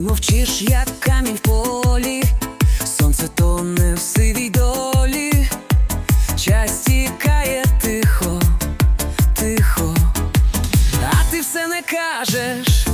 Мовчиш, як камінь в полі, сонце тоне в сивій долі, час тікає тихо, тихо, а ти все не кажеш,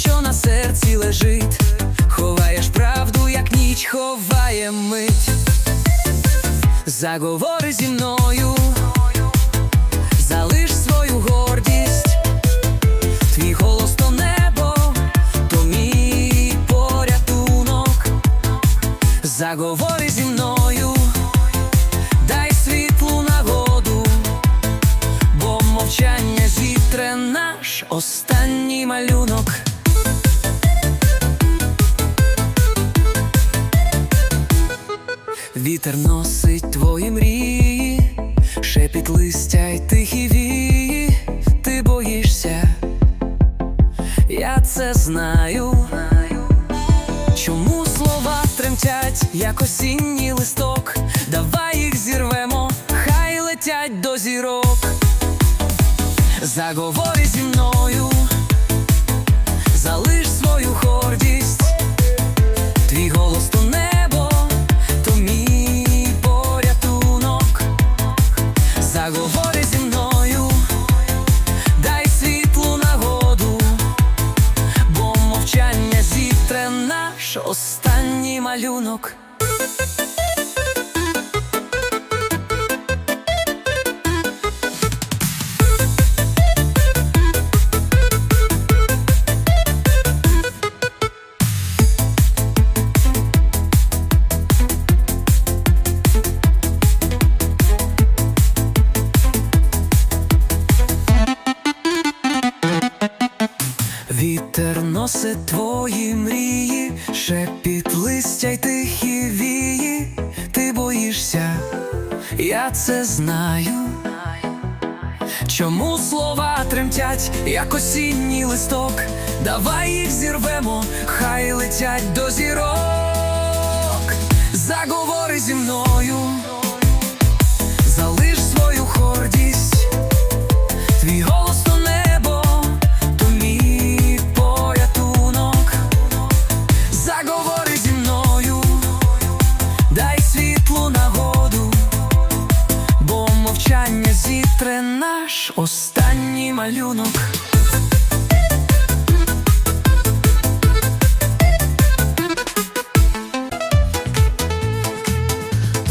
що на серці лежить, ховаєш правду, як ніч ховає мить. Заговор як осінній листок, давай їх зірвемо, хай летять до зірок. Заговор Приносить твої мрії, шепіт листя й тихі вії, ти боїшся, я це знаю. Чому слова тремтять, як осінній листок? Давай їх зірвемо, хай летять до зірок. Заговори зі мною. останній малюнок.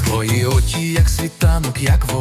Твої очі, як світанок, як вогонь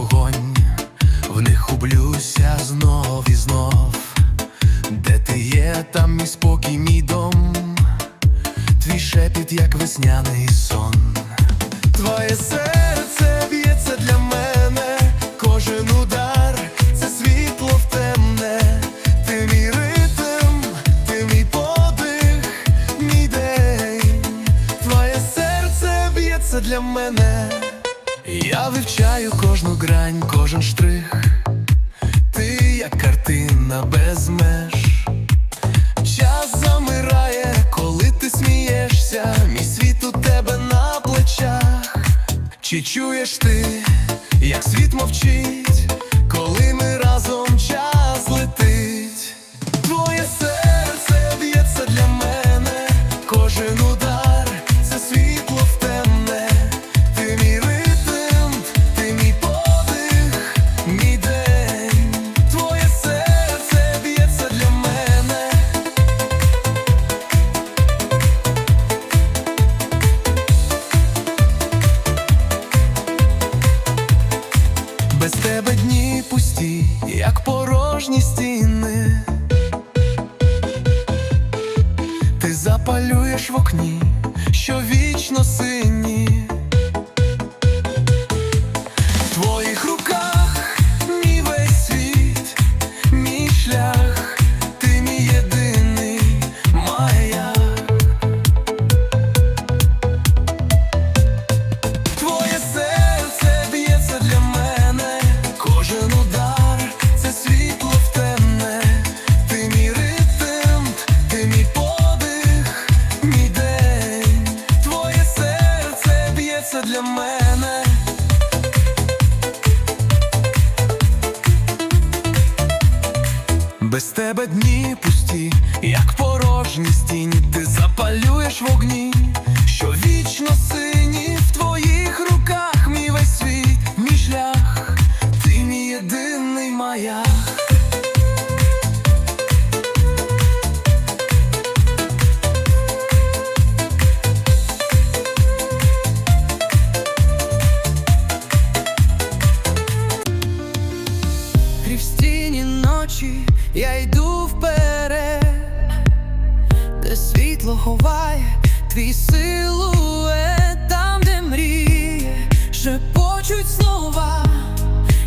світло ховає твій силует там, де мріє, шепочуть слова,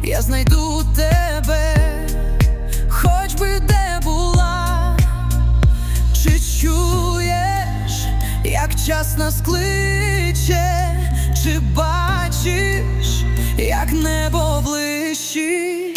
я знайду тебе, хоч би де була, чи чуєш, як час нас кличе, чи бачиш, як небо блищить?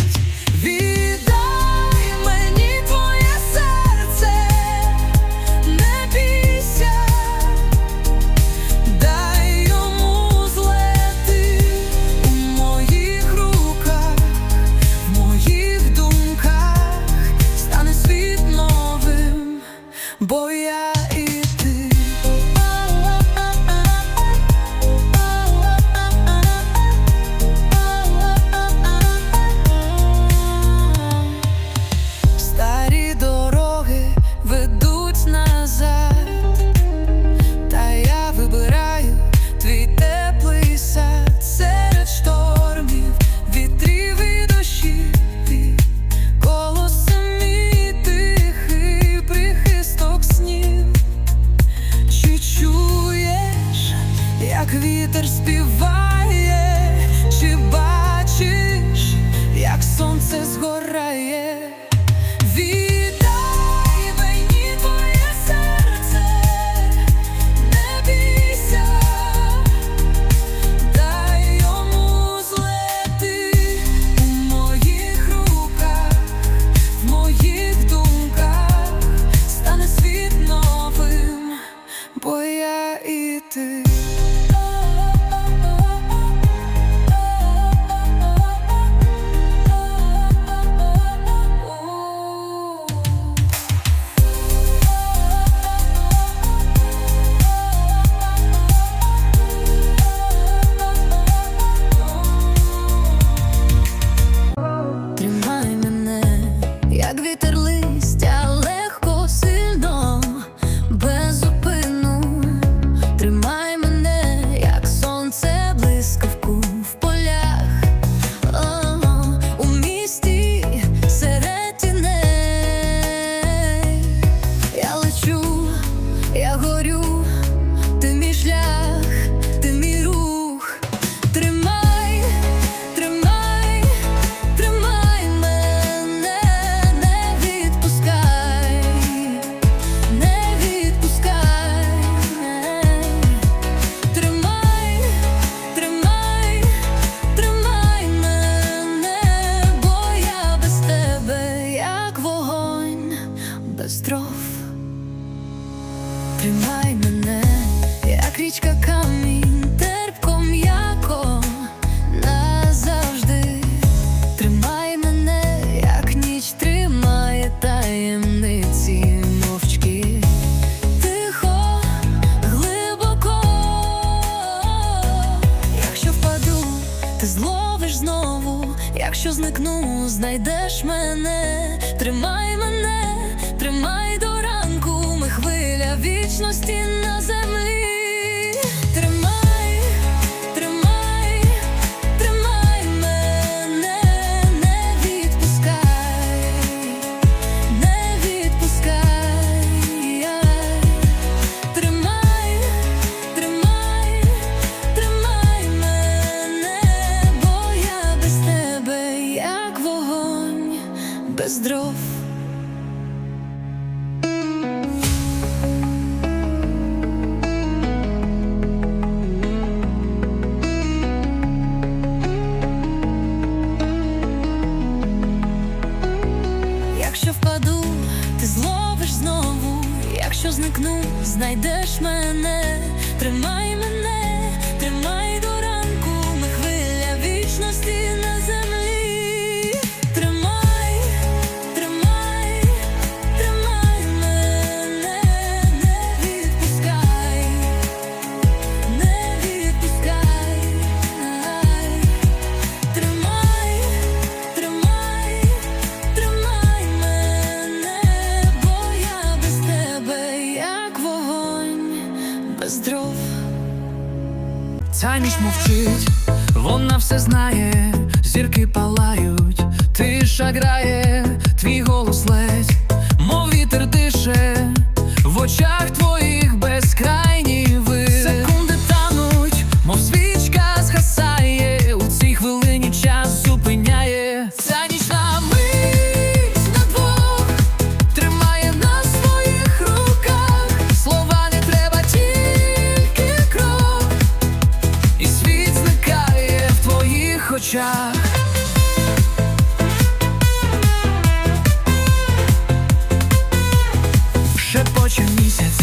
Шепоче місяць,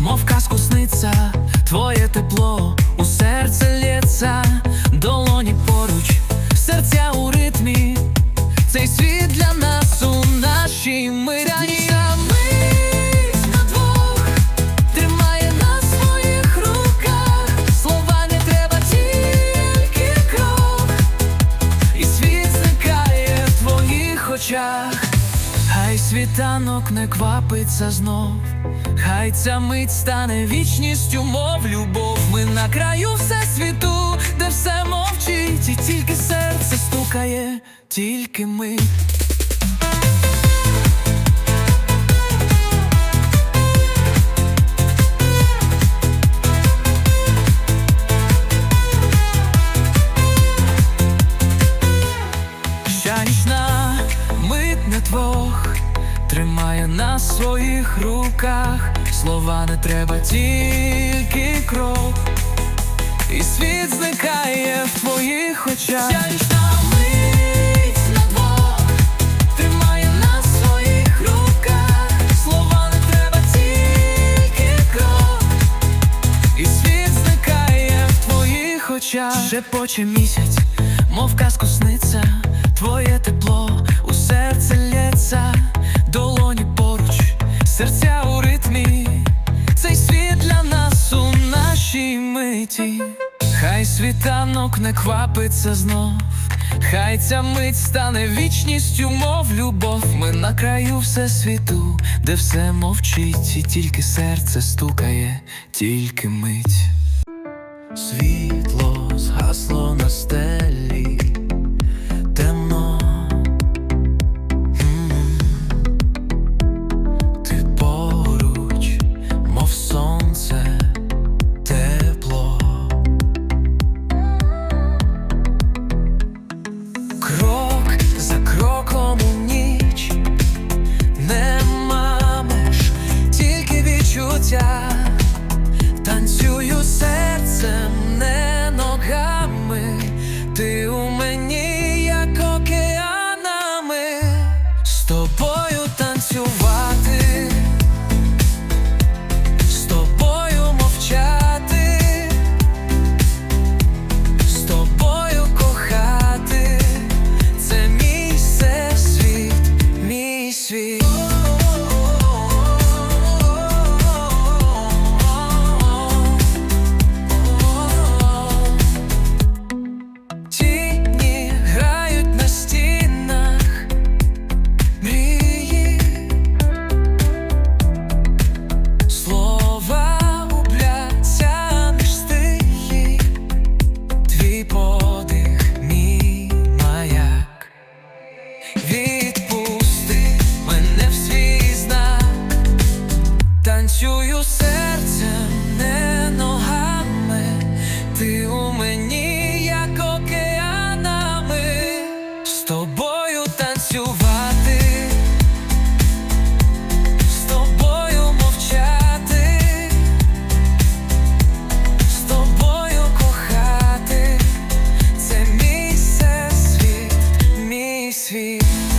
мов казку сниться, твоє тепло у серце лється, долоні поруч, серця у ритмі, цей світ для нас у нашій миряні. мить на двох тримає на своїх руках, слова не треба, тільки крок, і світ зникає в твоїх очах. Хай світанок не квапиться знов, хай ця мить стане вічністю, мов любов. Ми на краю всесвіту, де все мовчить, і тільки серце стукає, тільки ми. Ща нічна мить тримає на своїх руках. Слова не треба, тільки крок. І світ зникає в твоїх очах. Ща нічна на двох тримає на своїх руках. Слова не треба, тільки крок. І світ зникає в твоїх очах Шепоче місяць, мов казку сниться Твоє тепло у серце лється Долоні поруч, серця у ритмі Цей світ для нас у нашій миті Хай світанок не квапиться знов Хай ця мить стане вічністю, мов любов. Ми на краю всесвіту, де все мовчить, і тільки серце стукає, тільки мить. Світло згасло на стелі, світ.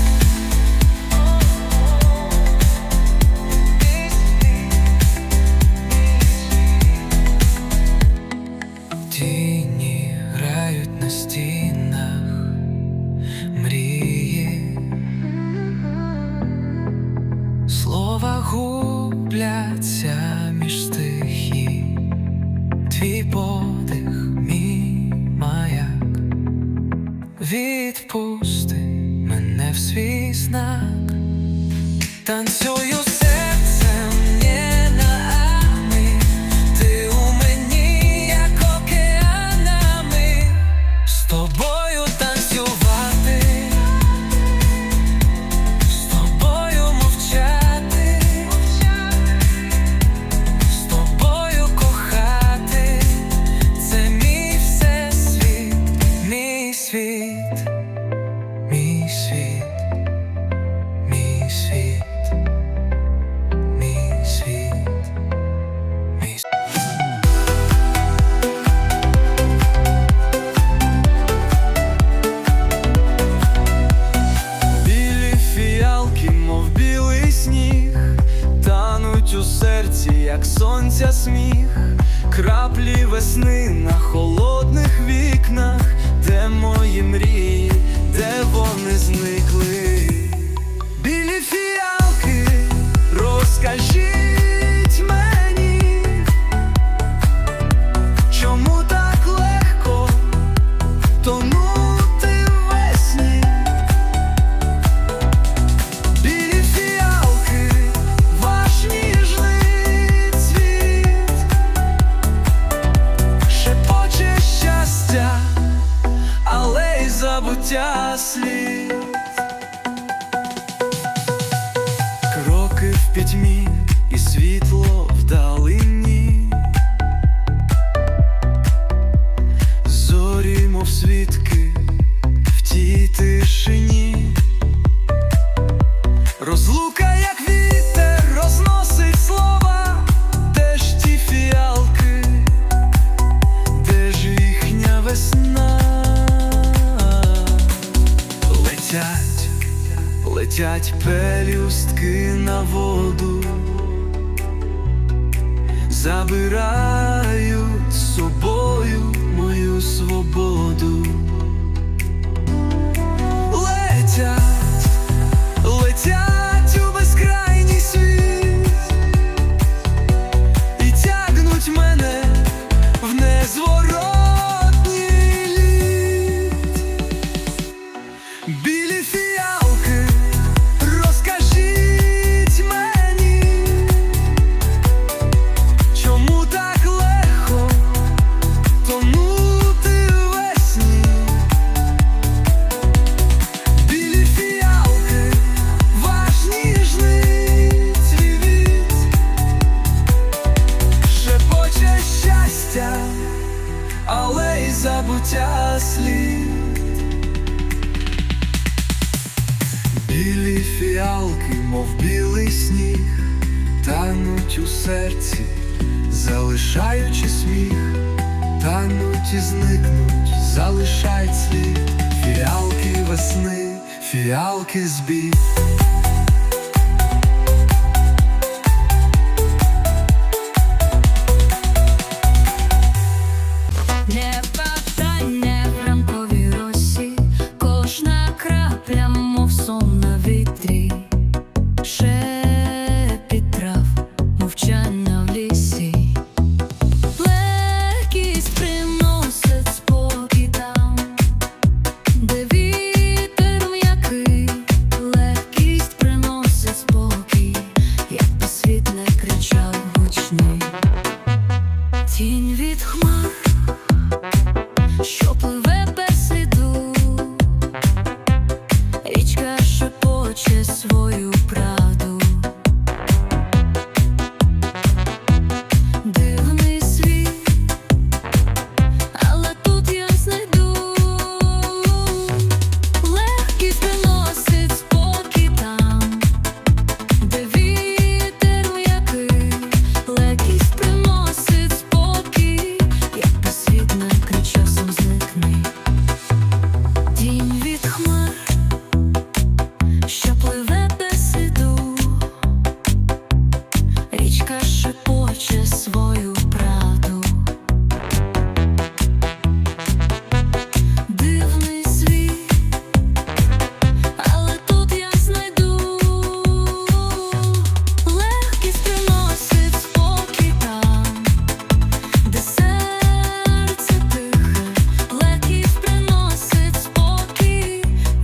квіті зникнуть, залишай цвіт, фіалки весни, фіалки збіг.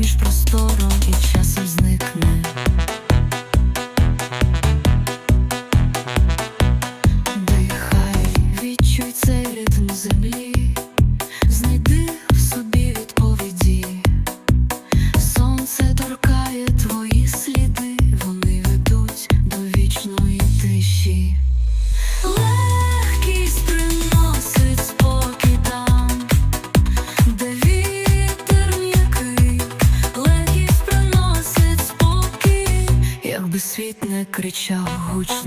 між простором і часом зникне. 就无。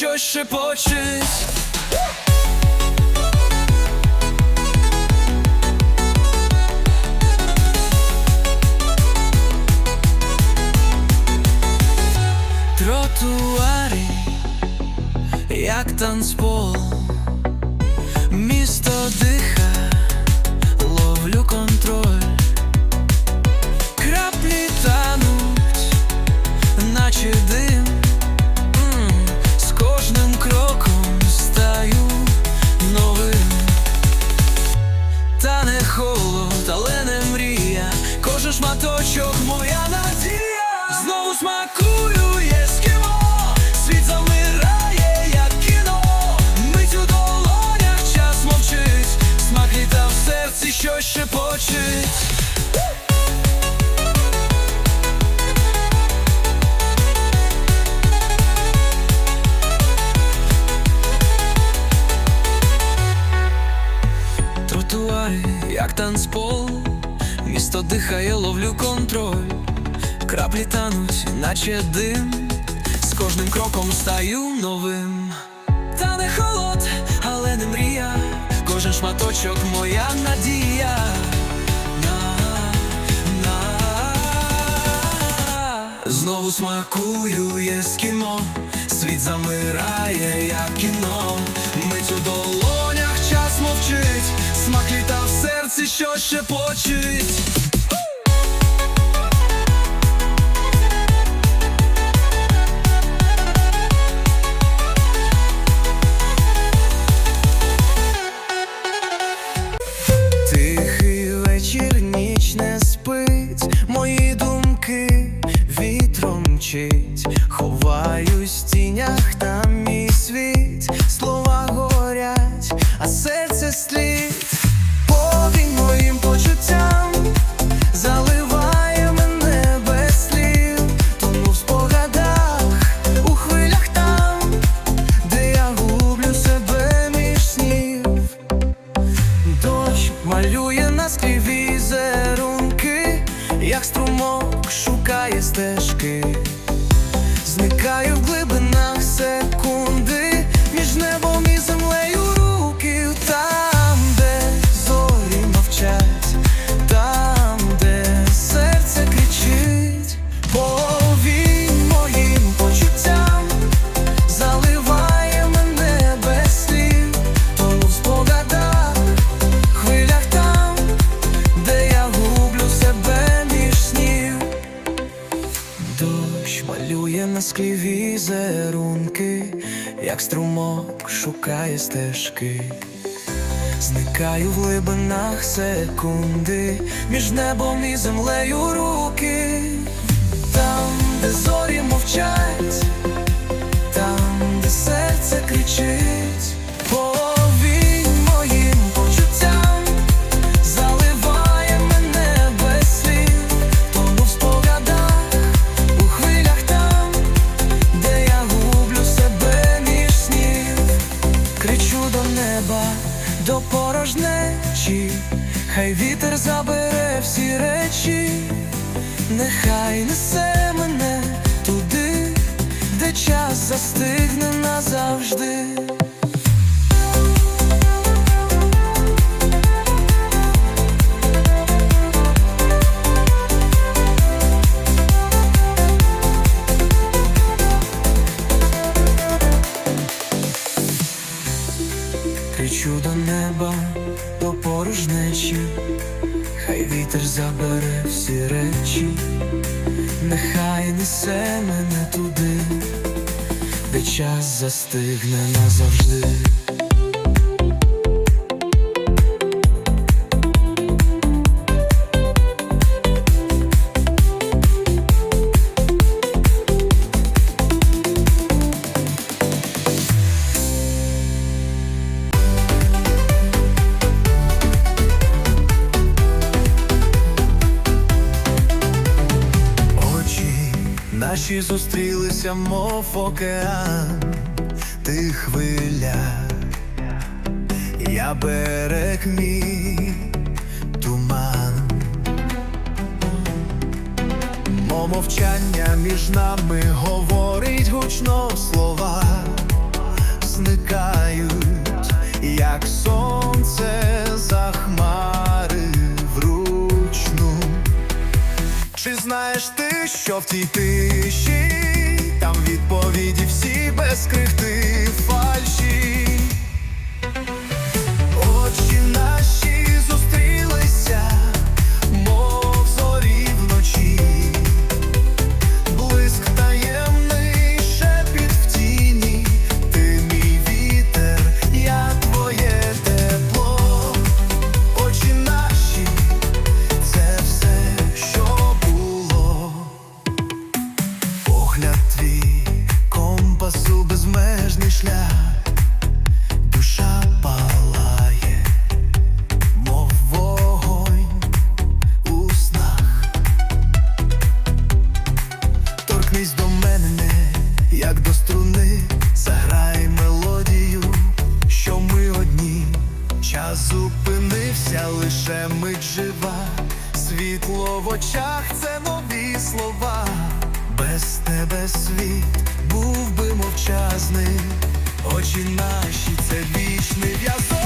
щось шепочись Тротуарі, як танцпол. холод, але не мрія, кожен шматочок моя надія, знову смакую єскімо, світ замирає, як кіно, мить у час мовчить, смак літа в серці, що почить. танцпол, місто дихає, ловлю контроль, краплі тануть, наче дим, з кожним кроком стаю новим. Та не холод, але не мрія, кожен шматочок моя надія. На Знову смакую єскімо, світ замирає. серці що ще почуть. este шукає стежки, зникаю в глибинах секунди, між небом і землею руки, там, де зорі мовчать, там, де серце кричить. стигне назавжди. Наші зустрілися, мов океан хвиля, я берег мій туман. Мо мовчання між нами говорить гучно слова, зникають, як сонце за хмари вручну. Чи знаєш ти, що в тій тиші, там відповіді всі без крихти фальші? Зупинився, лише мить жива, світло в очах це нові слова. Без тебе світ був би мовчазний, очі наші це вічний в'язок.